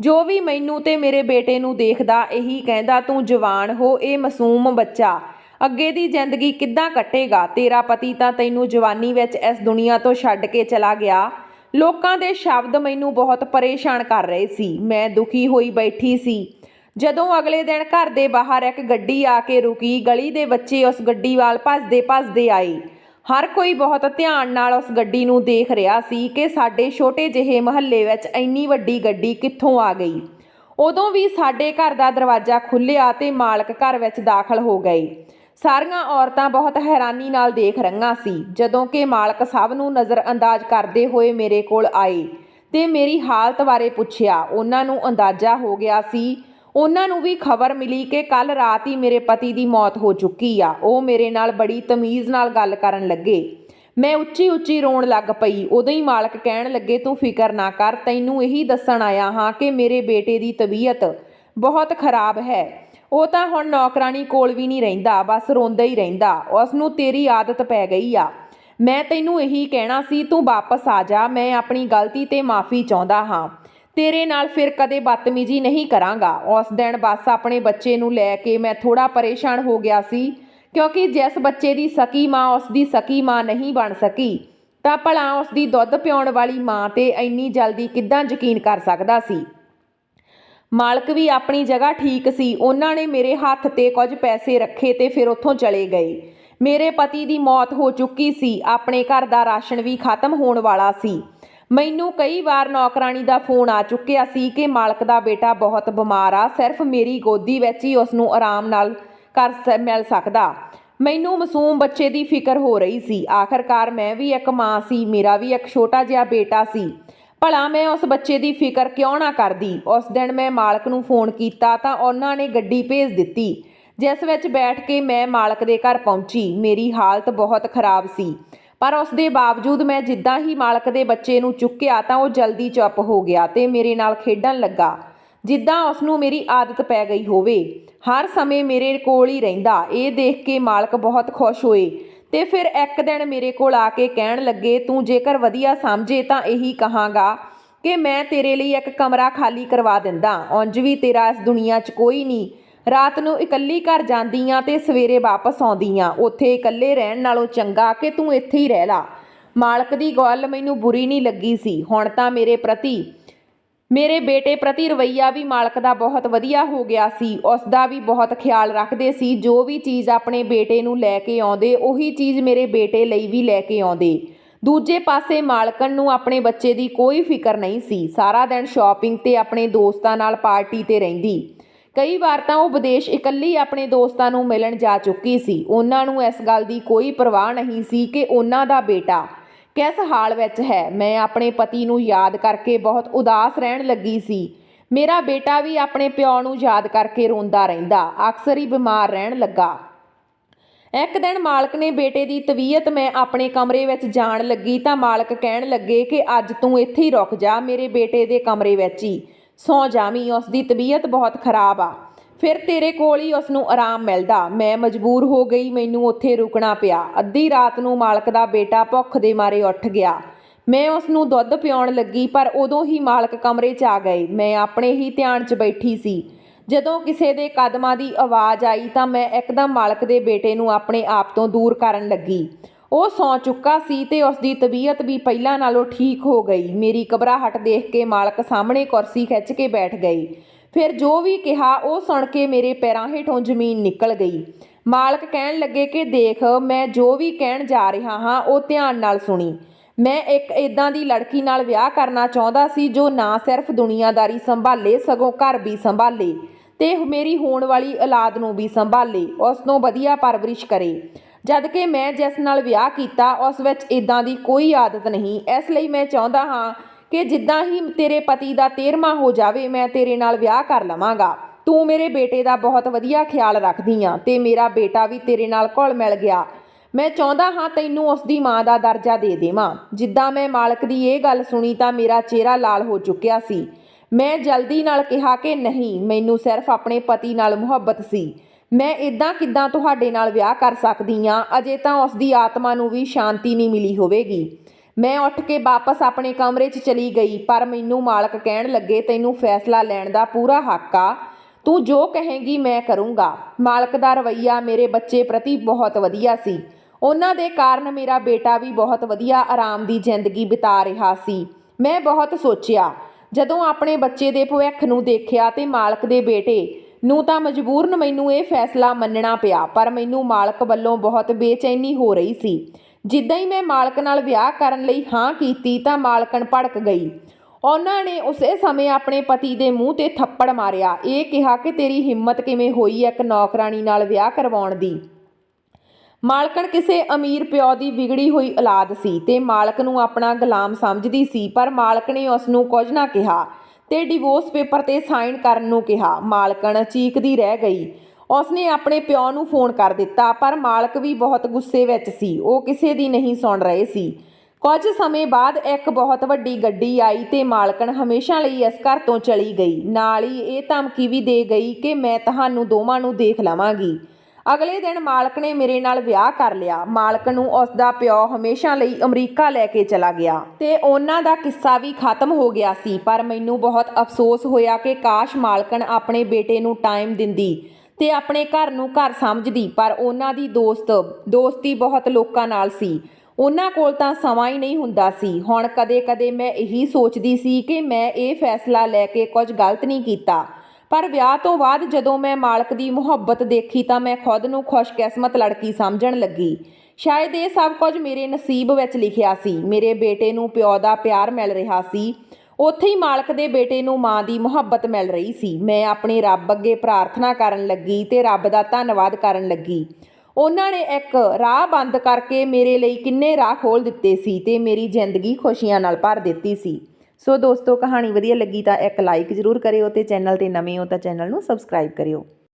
ਜੋ ਵੀ ਮੈਨੂੰ ਤੇ ਮੇਰੇ ਬੇਟੇ ਨੂੰ ਦੇਖਦਾ, ਇਹੀ ਕਹਿੰਦਾ, ਤੂੰ ਜਵਾਨ ਹੋ, ਇਹ ਮਾਸੂਮ ਬੱਚਾ। ਅੱਗੇ ਦੀ ਜ਼ਿੰਦਗੀ ਕਿੱਦਾਂ ਕੱਟੇਗਾ? ਤੇਰਾ ਪਤੀ ਤਾਂ ਤੈਨੂੰ ਜਵਾਨੀ ਵਿੱਚ ਇਸ ਦੁਨੀਆ ਤੋਂ ਛੱਡ ਕੇ ਚਲਾ ਗਿਆ। ਲੋਕਾਂ ਦੇ ਸ਼ਬਦ ਮੈਨੂੰ ਬਹੁਤ ਪਰੇਸ਼ਾਨ ਕਰ ਰਹੇ ਸੀ। ਮੈਂ ਦੁਖੀ ਹੋਈ ਬੈਠੀ ਸੀ। ਜਦੋਂ ਅਗਲੇ ਦਿਨ ਘਰ ਦੇ ਬਾਹਰ ਇੱਕ ਗੱਡੀ ਆ ਕੇ ਰੁਕੀ, ਗਲੀ ਦੇ ਬੱਚੇ ਉਸ ਗੱਡੀ ਵੱਲ ਭੱਜਦੇ ਭੱਜਦੇ ਆਏ। ਹਰ ਕੋਈ ਬਹੁਤ ਧਿਆਨ ਨਾਲ ਉਸ ਗੱਡੀ ਨੂੰ ਦੇਖ ਰਿਹਾ ਸੀ ਕਿ ਸਾਡੇ ਛੋਟੇ ਜਿਹੇ ਮਹੱਲੇ ਵਿੱਚ ਇੰਨੀ ਵੱਡੀ ਗੱਡੀ ਕਿੱਥੋਂ ਆ ਗਈ। ਉਦੋਂ ਵੀ ਸਾਡੇ ਘਰ ਦਾ ਦਰਵਾਜ਼ਾ ਖੁੱਲ੍ਹਿਆ ਤੇ ਮਾਲਕ ਘਰ ਵਿੱਚ ਦਾਖਲ ਹੋ ਗਏ। ਸਾਰੀਆਂ ਔਰਤਾਂ ਬਹੁਤ ਹੈਰਾਨੀ ਨਾਲ ਦੇਖ ਰਹੀਆਂ ਸੀ, ਜਦੋਂ ਕਿ ਮਾਲਕ ਸਭ ਨੂੰ ਨਜ਼ਰਅੰਦਾਜ਼ ਕਰਦੇ ਹੋਏ ਮੇਰੇ ਕੋਲ ਆਏ ਤੇ ਮੇਰੀ ਹਾਲਤ ਬਾਰੇ ਪੁੱਛਿਆ। ਉਹਨਾਂ ਨੂੰ ਅੰਦਾਜ਼ਾ ਹੋ ਗਿਆ ਸੀ, ਉਹਨਾਂ ਨੂੰ ਵੀ ਖਬਰ ਮਿਲੀ ਕਿ ਕੱਲ ਰਾਤ ਹੀ ਮੇਰੇ ਪਤੀ ਦੀ ਮੌਤ ਹੋ ਚੁੱਕੀ ਆ। ਉਹ ਮੇਰੇ ਨਾਲ ਬੜੀ ਤਮੀਜ਼ ਨਾਲ ਗੱਲ ਕਰਨ ਲੱਗੇ। ਮੈਂ ਉੱਚੀ ਉੱਚੀ ਰੋਣ ਲੱਗ ਪਈ। ਉਦੋਂ ਹੀ ਮਾਲਕ ਕਹਿਣ ਲੱਗੇ, ਤੂੰ ਫਿਕਰ ਨਾ ਕਰ, ਤੈਨੂੰ ਇਹੀ ਦੱਸਣ ਆਇਆ ਹਾਂ ਕਿ ਮੇਰੇ ਬੇਟੇ ਦੀ ਤਬੀਅਤ ਬਹੁਤ ਖਰਾਬ ਹੈ। ਉਹ ਤਾਂ ਹੁਣ ਨੌਕਰਾਨੀ ਕੋਲ ਵੀ ਨਹੀਂ ਰਹਿੰਦਾ, ਬਸ ਰੋਂਦਾ ਹੀ ਰਹਿੰਦਾ। ਉਸ ਨੂੰ ਤੇਰੀ ਆਦਤ ਪੈ ਗਈ ਆ। ਮੈਂ ਤੈਨੂੰ ਇਹੀ ਕਹਿਣਾ ਸੀ, ਤੂੰ ਵਾਪਸ ਆ ਜਾ, ਮੈਂ ਆਪਣੀ ਗਲਤੀ ਤੇ ਮਾਫੀ ਚਾਹੁੰਦਾ ਹਾਂ। ਤੇਰੇ ਨਾਲ ਫਿਰ ਕਦੇ ਬਦਤਮੀਜ਼ੀ ਨਹੀਂ ਕਰਾਂਗਾ। ਉਸ ਦਿਨ ਬਸ ਆਪਣੇ ਬੱਚੇ ਨੂੰ ਲੈ ਕੇ ਮੈਂ ਥੋੜਾ ਪਰੇਸ਼ਾਨ ਹੋ ਗਿਆ ਸੀ, ਕਿਉਂਕਿ ਜਿਸ ਬੱਚੇ ਦੀ ਸਕੀ ਮਾਂ ਉਸ ਦੀ ਸਕੀ ਮਾਂ ਨਹੀਂ ਬਣ ਸਕੀ, ਤਾਂ ਭਲਾ ਉਸ ਦੀ ਦੁੱਧ ਪਿਆਉਣ ਵਾਲੀ ਮਾਂ ਤੇ ਇੰਨੀ ਜਲਦੀ ਕਿੱਦਾਂ ਯਕੀਨ ਕਰ ਸਕਦਾ ਸੀ? ਮਾਲਕ ਵੀ ਆਪਣੀ ਜਗ੍ਹਾ ਠੀਕ ਸੀ। ਉਹਨਾਂ ਨੇ ਮੇਰੇ ਹੱਥ ਤੇ ਕੁਝ ਪੈਸੇ ਰੱਖੇ ਤੇ ਫਿਰ ਉੱਥੋਂ ਚਲੇ ਗਏ। ਮੇਰੇ ਪਤੀ ਦੀ ਮੌਤ ਹੋ ਚੁੱਕੀ ਸੀ। ਆਪਣੇ ਘਰ ਦਾ ਰਾਸ਼ਨ ਵੀ ਖਤਮ ਹੋਣ ਵਾਲਾ ਸੀ। ਮੈਨੂੰ ਕਈ ਵਾਰ ਨੌਕਰਾਨੀ ਦਾ ਫੋਨ ਆ ਚੁੱਕਿਆ ਸੀ ਕਿ ਮਾਲਕ ਦਾ ਬੇਟਾ ਬਹੁਤ ਬਿਮਾਰ ਆ, ਸਿਰਫ ਮੇਰੀ ਗੋਦੀ ਵਿੱਚ ਹੀ ਉਸ ਨੂੰ ਆਰਾਮ ਨਾਲ ਕਰ ਮਿਲ ਸਕਦਾ। ਮੈਨੂੰ ਮਾਸੂਮ ਬੱਚੇ ਦੀ ਫਿਕਰ ਹੋ ਰਹੀ ਸੀ। ਆਖਰਕਾਰ ਮੈਂ ਵੀ ਇੱਕ ਮਾਂ ਸੀ, ਮੇਰਾ ਵੀ ਇੱਕ ਛੋਟਾ ਜਿਹਾ ਬੇਟਾ ਸੀ। ਭਲਾ ਮੈਂ ਉਸ ਬੱਚੇ ਦੀ ਫਿਕਰ ਕਿਉਂ ਨਾ ਕਰਦੀ? ਉਸ ਦਿਨ ਮੈਂ ਮਾਲਕ ਨੂੰ ਫੋਨ ਕੀਤਾ ਤਾਂ ਉਹਨਾਂ ਨੇ ਗੱਡੀ ਭੇਜ ਦਿੱਤੀ। ਜਿਸ ਵਿੱਚ ਬੈਠ ਕੇ ਮੈਂ ਮਾਲਕ ਦੇ ਘਰ ਪਹੁੰਚੀ। ਮੇਰੀ ਹਾਲਤ ਬਹੁਤ ਖਰਾਬ ਸੀ। ਪਰ ਉਸ ਦੇ ਬਾਵਜੂਦ ਮੈਂ ਜਿੱਦਾਂ ਹੀ ਮਾਲਕ ਦੇ ਬੱਚੇ ਨੂੰ ਚੁੱਕਿਆ ਤਾਂ ਉਹ ਜਲਦੀ ਚੁੱਪ ਹੋ ਗਿਆ ਤੇ ਮੇਰੇ ਨਾਲ ਖੇਡਣ ਲੱਗਾ। ਜਿੱਦਾਂ ਉਸ ਨੂੰ ਮੇਰੀ ਆਦਤ ਪੈ ਗਈ ਹੋਵੇ। ਹਰ ਸਮੇਂ ਮੇਰੇ ਕੋਲ ਹੀ ਰਹਿੰਦਾ। ਇਹ ਦੇਖ ਕੇ ਮਾਲਕ ਬਹੁਤ ਖੁਸ਼ ਹੋਏ। ਤੇ ਫਿਰ ਇੱਕ ਦਿਨ ਮੇਰੇ ਕੋਲ ਆ ਕੇ ਕਹਿਣ ਲੱਗੇ, ਤੂੰ ਜੇਕਰ ਵਧੀਆ ਸਮਝੇ ਤਾਂ ਇਹੀ ਕਹਾਂਗਾ ਕਿ ਮੈਂ ਤੇਰੇ ਲਈ ਇੱਕ ਕਮਰਾ ਖਾਲੀ ਕਰਵਾ ਦਿੰਦਾ। ਉਂਝ ਵੀ ਤੇਰਾ ਇਸ ਦੁਨੀਆ 'ਚ ਕੋਈ ਨਹੀਂ। ਰਾਤ ਨੂੰ ਇਕੱਲੀ ਘਰ ਜਾਂਦੀ ਆ ਤੇ ਸਵੇਰੇ ਵਾਪਸ ਆਉਂਦੀ ਆ ਉੱਥੇ ਇਕੱਲੇ ਰਹਿਣ ਨਾਲੋਂ ਚੰਗਾ ਕਿ ਤੂੰ ਇੱਥੇ ਹੀ ਰਹਿ ਲਾ। ਮਾਲਕ ਦੀ ਗੱਲ ਮੈਨੂੰ ਬੁਰੀ ਨਹੀਂ ਲੱਗੀ ਸੀ। ਹੁਣ ਤਾਂ ਮੇਰੇ ਪ੍ਰਤੀ ਮੇਰੇ ਬੇਟੇ ਪ੍ਰਤੀ ਰਵਈਆ ਵੀ ਮਾਲਕ ਦਾ ਬਹੁਤ ਵਧੀਆ ਹੋ ਗਿਆ ਸੀ। ਉਸ ਦਾ ਵੀ ਬਹੁਤ ਖਿਆਲ ਰੱਖਦੇ ਸੀ। ਜੋ ਵੀ ਚੀਜ਼ ਆਪਣੇ ਬੇਟੇ ਨੂੰ ਲੈ ਕੇ ਆਉਂਦੇ, ਉਹੀ ਚੀਜ਼ ਮੇਰੇ ਬੇਟੇ ਲਈ ਵੀ ਲੈ ਕੇ ਆਉਂਦੇ। ਦੂਜੇ ਪਾਸੇ ਮਾਲਕਨ ਨੂੰ ਆਪਣੇ ਬੱਚੇ ਦੀ ਕੋਈ ਫਿਕਰ ਨਹੀਂ ਸੀ। ਸਾਰਾ ਦਿਨ ਸ਼ਾਪਿੰਗ ਤੇ ਆਪਣੇ ਦੋਸਤਾਂ ਨਾਲ ਪਾਰਟੀ ਤੇ ਰਹਿੰਦੀ। ਕਈ ਵਾਰ ਤਾਂ ਉਹ ਵਿਦੇਸ਼ ਇਕੱਲੀ ਆਪਣੇ ਦੋਸਤਾਂ ਨੂੰ ਮਿਲਣ ਜਾ ਚੁੱਕੀ ਸੀ। ਉਹਨਾਂ ਨੂੰ ਇਸ ਗੱਲ ਦੀ ਕੋਈ ਪਰਵਾਹ ਨਹੀਂ ਸੀ ਕਿ ਉਹਨਾਂ ਦਾ ਬੇਟਾ ਕਿਸ ਹਾਲ ਵਿੱਚ ਹੈ? ਮੈਂ ਆਪਣੇ ਪਤੀ ਨੂੰ ਯਾਦ ਕਰਕੇ ਬਹੁਤ ਉਦਾਸ ਰਹਿਣ ਲੱਗੀ ਸੀ। ਮੇਰਾ ਬੇਟਾ ਵੀ ਆਪਣੇ ਪਿਓ ਨੂੰ ਯਾਦ ਕਰਕੇ ਰੋਂਦਾ ਰਹਿੰਦਾ। ਅਕਸਰ ਹੀ ਬਿਮਾਰ ਰਹਿਣ ਲੱਗਾ। ਇੱਕ ਦਿਨ ਮਾਲਕ ਨੇ ਬੇਟੇ ਦੀ ਤਬੀਅਤ ਮੈਂ ਆਪਣੇ ਕਮਰੇ ਵਿੱਚ ਜਾਣ ਲੱਗੀ ਤਾਂ ਮਾਲਕ ਕਹਿਣ ਲੱਗੇ ਕਿ ਅੱਜ ਤੂੰ ਇੱਥੇ ਹੀ ਰੁਕ ਜਾ, ਮੇਰੇ ਬੇਟੇ ਦੇ ਕਮਰੇ ਵਿੱਚ ਹੀ। ਸੌ ਜਾਵੀਂ ਉਸ ਦੀ ਤਬੀਅਤ ਬਹੁਤ ਖਰਾਬ ਆ। ਫਿਰ ਤੇਰੇ ਕੋਲ ਹੀ ਉਸ ਨੂੰ ਆਰਾਮ ਮਿਲਦਾ। ਮੈਂ ਮਜਬੂਰ ਹੋ ਗਈ, ਮੈਨੂੰ ਉੱਥੇ ਰੁਕਣਾ ਪਿਆ। ਅੱਧੀ ਰਾਤ ਨੂੰ ਮਾਲਕ ਦਾ ਬੇਟਾ ਭੁੱਖ ਦੇ ਮਾਰੇ ਉੱਠ ਗਿਆ। ਮੈਂ ਉਸ ਨੂੰ ਦੁੱਧ ਪਿਆਉਣ ਲੱਗੀ, ਪਰ ਉਦੋਂ ਹੀ ਮਾਲਕ ਕਮਰੇ 'ਚ ਆ ਗਏ। ਮੈਂ ਆਪਣੇ ਹੀ ਧਿਆਨ 'ਚ ਬੈਠੀ ਸੀ। ਜਦੋਂ ਕਿਸੇ ਦੇ ਕਦਮਾਂ ਦੀ ਆਵਾਜ਼ ਆਈ ਤਾਂ ਮੈਂ ਇੱਕਦਮ ਮਾਲਕ ਦੇ ਬੇਟੇ ਨੂੰ ਆਪਣੇ ਆਪ ਤੋਂ ਦੂਰ ਕਰਨ ਲੱਗੀ। ਉਹ ਸੌਂ ਚੁੱਕਾ ਸੀ ਤੇ ਉਸ ਦੀ ਤਬੀਅਤ ਵੀ ਪਹਿਲਾਂ ਨਾਲੋਂ ਠੀਕ ਹੋ ਗਈ। ਮੇਰੀ ਘਬਰਾਹਟ ਦੇਖ ਕੇ ਮਾਲਕ ਸਾਹਮਣੇ ਕੁਰਸੀ ਖਿੱਚ ਕੇ ਬੈਠ ਗਈ। ਫਿਰ ਜੋ ਵੀ ਕਿਹਾ, ਉਹ ਸੁਣ ਕੇ ਮੇਰੇ ਪੈਰਾਂ ਹੇਠੋਂ ਜ਼ਮੀਨ ਨਿਕਲ ਗਈ। ਮਾਲਕ ਕਹਿਣ ਲੱਗੇ ਕਿ ਦੇਖ, ਮੈਂ ਜੋ ਵੀ ਕਹਿਣ ਜਾ ਰਿਹਾ ਹਾਂ, ਉਹ ਧਿਆਨ ਨਾਲ ਸੁਣੀ। ਮੈਂ ਇੱਕ ਇਦਾਂ ਦੀ ਲੜਕੀ ਨਾਲ ਵਿਆਹ ਕਰਨਾ ਚਾਹੁੰਦਾ ਸੀ, ਜੋ ਨਾ ਸਿਰਫ ਦੁਨੀਆਦਾਰੀ ਸੰਭਾਲੇ, ਸਗੋਂ ਘਰ ਵੀ ਸੰਭਾਲੇ ਤੇ ਮੇਰੀ ਹੋਣ ਵਾਲੀ ਔਲਾਦ ਨੂੰ ਵੀ ਸੰਭਾਲੇ, ਉਸ ਨੂੰ ਵਧੀਆ ਪਰਵਰਿਸ਼ ਕਰੇ। ਜਦ ਕਿ ਮੈਂ ਜਿਸ ਨਾਲ ਵਿਆਹ ਕੀਤਾ, ਉਸ ਵਿੱਚ ਇਦਾਂ ਦੀ ਕੋਈ ਆਦਤ ਨਹੀਂ। ਇਸ ਲਈ ਮੈਂ ਚਾਹੁੰਦਾ ਹਾਂ ਕਿ ਜਿੱਦਾਂ ਹੀ ਤੇਰੇ ਪਤੀ ਦਾ 13ਵਾਂ ਹੋ ਜਾਵੇ, ਮੈਂ ਤੇਰੇ ਨਾਲ ਵਿਆਹ ਕਰ ਲਵਾਂਗਾ। ਤੂੰ ਮੇਰੇ ਬੇਟੇ ਦਾ ਬਹੁਤ ਵਧੀਆ ਖਿਆਲ ਰੱਖਦੀ ਆ ਤੇ ਮੇਰਾ ਬੇਟਾ ਵੀ ਤੇਰੇ ਨਾਲ ਘੁਲ ਮਿਲ ਗਿਆ। ਮੈਂ ਚਾਹੁੰਦਾ ਹਾਂ ਤੈਨੂੰ ਉਸ ਦੀ ਮਾਂ ਦਾ ਦਰਜਾ ਦੇ ਦੇਵਾਂ। ਜਿੱਦਾਂ ਮੈਂ ਮਾਲਕ ਦੀ ਇਹ ਗੱਲ ਸੁਣੀ ਤਾਂ ਮੇਰਾ ਚਿਹਰਾ ਲਾਲ ਹੋ ਚੁੱਕਿਆ ਸੀ। ਮੈਂ ਜਲਦੀ ਨਾਲ ਕਿਹਾ ਕਿ ਨਹੀਂ, ਮੈਨੂੰ ਸਿਰਫ ਆਪਣੇ ਪਤੀ ਨਾਲ ਮੁਹੱਬਤ ਸੀ। ਮੈਂ ਇਦਾਂ ਕਿਦਾਂ ਤੁਹਾਡੇ ਨਾਲ ਵਿਆਹ ਕਰ ਸਕਦੀ ਆ? ਅਜੇ ਤਾਂ ਉਸ ਦੀ ਆਤਮਾ ਨੂੰ ਵੀ ਸ਼ਾਂਤੀ ਨਹੀਂ ਮਿਲੀ ਹੋਵੇਗੀ। ਮੈਂ ਉੱਠ ਕੇ ਵਾਪਸ ਆਪਣੇ ਕਮਰੇ 'ਚ ਚਲੀ ਗਈ, ਪਰ ਮੈਨੂੰ ਮਾਲਕ ਕਹਿਣ ਲੱਗੇ, ਤੈਨੂੰ ਫੈਸਲਾ ਲੈਣ ਦਾ ਪੂਰਾ ਹੱਕ ਆ। ਤੂੰ ਜੋ ਕਹੇਂਗੀ ਮੈਂ ਕਰੂੰਗਾ। ਮਾਲਕ ਦਾ ਰਵਈਆ ਮੇਰੇ ਬੱਚੇ ਪ੍ਰਤੀ ਬਹੁਤ ਵਧੀਆ ਸੀ। ਉਹਨਾਂ ਦੇ ਕਾਰਨ ਮੇਰਾ ਬੇਟਾ ਵੀ ਬਹੁਤ ਵਧੀਆ ਆਰਾਮ ਦੀ ਜ਼ਿੰਦਗੀ ਬਿਤਾ ਰਿਹਾ ਸੀ। ਮੈਂ ਬਹੁਤ ਸੋਚਿਆ, ਜਦੋਂ ਆਪਣੇ ਬੱਚੇ ਦੇ ਭਵਿੱਖ ਨੂੰ ਦੇਖਿਆ ਤੇ ਮਾਲਕ ਦੇ ਬੇਟੇ ਨੂੰ ਤਾਂ ਮਜਬੂਰਨ ਮੈਨੂੰ ਇਹ ਫੈਸਲਾ ਮੰਨਣਾ ਪਿਆ, ਪਰ ਮੈਨੂੰ ਮਾਲਕ ਵੱਲੋਂ ਬਹੁਤ ਬੇਚੈਨੀ ਹੋ ਰਹੀ ਸੀ। ਜਿੱਦਾਂ ਹੀ ਮੈਂ ਮਾਲਕ ਨਾਲ ਵਿਆਹ ਕਰਨ ਲਈ ਹਾਂ ਕੀਤੀ ਤਾਂ ਮਾਲਕਣ ਭੜਕ ਗਈ। ਉਹਨਾਂ ਨੇ ਉਸੇ ਸਮੇਂ ਆਪਣੇ ਪਤੀ ਦੇ ਮੂੰਹ ਤੇ ਥੱਪੜ ਮਾਰਿਆ। ਇਹ ਕਿਹਾ ਕਿ ਤੇਰੀ ਹਿੰਮਤ ਕਿਵੇਂ ਹੋਈ ਇੱਕ ਨੌਕਰਾਨੀ ਨਾਲ ਵਿਆਹ ਕਰਵਾਉਣ ਦੀ? ਮਾਲਕਣ ਕਿਸੇ ਅਮੀਰ ਪਿਓ ਦੀ ਵਿਗੜੀ ਹੋਈ ਔਲਾਦ ਸੀ ਤੇ ਮਾਲਕ ਨੂੰ ਆਪਣਾ ਗੁਲਾਮ ਸਮਝਦੀ ਸੀ, ਪਰ ਮਾਲਕ ਨੇ ਉਸ ਨੂੰ ਕੁਝ ਨਾ ਕਿਹਾ ਤੇ ਡਿਵੋਰਸ ਪੇਪਰ ਤੇ ਸਾਈਨ ਕਰਨ ਨੂੰ ਕਿਹਾ। ਮਾਲਕਣ ਚੀਕਦੀ ਰਹਿ ਗਈ। ਉਸਨੇ ਆਪਣੇ ਪਿਓ ਨੂੰ ਫੋਨ ਕਰ ਦਿੱਤਾ, ਪਰ ਮਾਲਕ ਵੀ ਬਹੁਤ ਗੁੱਸੇ ਵਿੱਚ ਸੀ। ਉਹ ਕਿਸੇ ਦੀ ਨਹੀਂ ਸੁਣ ਰਹੇ ਸੀ। ਕੁਝ ਸਮੇਂ ਬਾਅਦ ਇੱਕ ਬਹੁਤ ਵੱਡੀ ਗੱਡੀ ਆਈ ਤੇ ਮਾਲਕਣ ਹਮੇਸ਼ਾ ਲਈ ਇਸ ਘਰ ਤੋਂ ਚਲੀ ਗਈ। ਨਾਲ ਹੀ ਇਹ ਧਮਕੀ ਵੀ ਦੇ ਗਈ ਕਿ ਮੈਂ ਤੁਹਾਨੂੰ ਦੋਵਾਂ ਨੂੰ ਦੇਖ ਲਵਾਂਗੀ। ਅਗਲੇ ਦਿਨ ਮਾਲਕ ਨੇ ਮੇਰੇ ਨਾਲ ਵਿਆਹ ਕਰ ਲਿਆ। ਮਾਲਕ ਨੂੰ ਉਸ ਦਾ ਪਿਓ ਹਮੇਸ਼ਾ ਲਈ ਅਮਰੀਕਾ ਲੈ ਕੇ ਚਲਾ ਗਿਆ ਤੇ ਉਹਨਾਂ ਦਾ ਕਿੱਸਾ ਵੀ ਖਤਮ ਹੋ ਗਿਆ ਸੀ। ਪਰ ਮੈਨੂੰ ਬਹੁਤ ਅਫਸੋਸ ਹੋਇਆ ਕਿ ਕਾਸ਼ ਮਾਲਕਣ ਆਪਣੇ ਬੇਟੇ ਨੂੰ ਟਾਈਮ ਦਿੰਦੀ। ਤੇ ਆਪਣੇ ਘਰ ਨੂੰ ਘਰ ਸਮਝਦੀ, ਪਰ ਉਹਨਾਂ ਦੀ ਦੋਸਤ, ਦੋਸਤੀ ਬਹੁਤ ਲੋਕਾਂ ਨਾਲ ਸੀ। ਉਹਨਾਂ ਕੋਲ ਤਾਂ ਸਮਾਂ ਹੀ ਨਹੀਂ ਹੁੰਦਾ ਸੀ। ਹੁਣ ਕਦੇ-ਕਦੇ ਮੈਂ ਇਹੀ ਸੋਚਦੀ ਸੀ ਕਿ ਮੈਂ ਇਹ ਫੈਸਲਾ ਲੈ ਕੇ ਕੁਝ ਗਲਤ ਨਹੀਂ ਕੀਤਾ। ਪਰ ਵਿਆਹ ਤੋਂ ਬਾਅਦ ਜਦੋਂ ਮੈਂ ਮਾਲਕ ਦੀ ਮੁਹੱਬਤ ਦੇਖੀ ਤਾਂ ਮੈਂ ਖੁਦ ਨੂੰ ਖੁਸ਼ਕਿਸਮਤ ਲੜਕੀ ਸਮਝਣ ਲੱਗੀ। ਸ਼ਾਇਦ ਇਹ ਸਭ ਕੁਝ ਮੇਰੇ ਨਸੀਬ ਵਿੱਚ ਲਿਖਿਆ ਸੀ। ਮੇਰੇ ਬੇਟੇ ਨੂੰ ਪਿਓ ਦਾ ਪਿਆਰ ਮਿਲ ਰਿਹਾ ਸੀ। ਉੱਥੇ ਹੀ ਮਾਲਕ ਦੇ ਬੇਟੇ ਨੂੰ ਮਾਂ ਦੀ ਮੁਹੱਬਤ ਮਿਲ ਰਹੀ ਸੀ। ਮੈਂ ਆਪਣੇ ਰੱਬ ਅੱਗੇ ਪ੍ਰਾਰਥਨਾ ਕਰਨ ਲੱਗੀ ਤੇ ਰੱਬ ਦਾ ਧੰਨਵਾਦ ਕਰਨ ਲੱਗੀ। ਉਹਨਾਂ ਨੇ ਇੱਕ ਰਾਹ ਬੰਦ ਕਰਕੇ ਮੇਰੇ ਲਈ ਕਿੰਨੇ ਰਾਹ ਖੋਲ ਦਿੱਤੇ ਸੀ ਤੇ ਮੇਰੀ ਜ਼ਿੰਦਗੀ ਖੁਸ਼ੀਆਂ ਨਾਲ ਭਰ ਦਿੱਤੀ ਸੀ। ਸੋ ਦੋਸਤੋ, ਕਹਾਣੀ ਵਧੀਆ ਲੱਗੀ ਤਾਂ ਇੱਕ ਲਾਈਕ ਜ਼ਰੂਰ ਕਰਿਓ ਤੇ ਚੈਨਲ ਤੇ ਨਵੇਂ ਹੋ ਤਾਂ ਚੈਨਲ ਨੂੰ ਸਬਸਕ੍ਰਾਈਬ ਕਰਿਓ।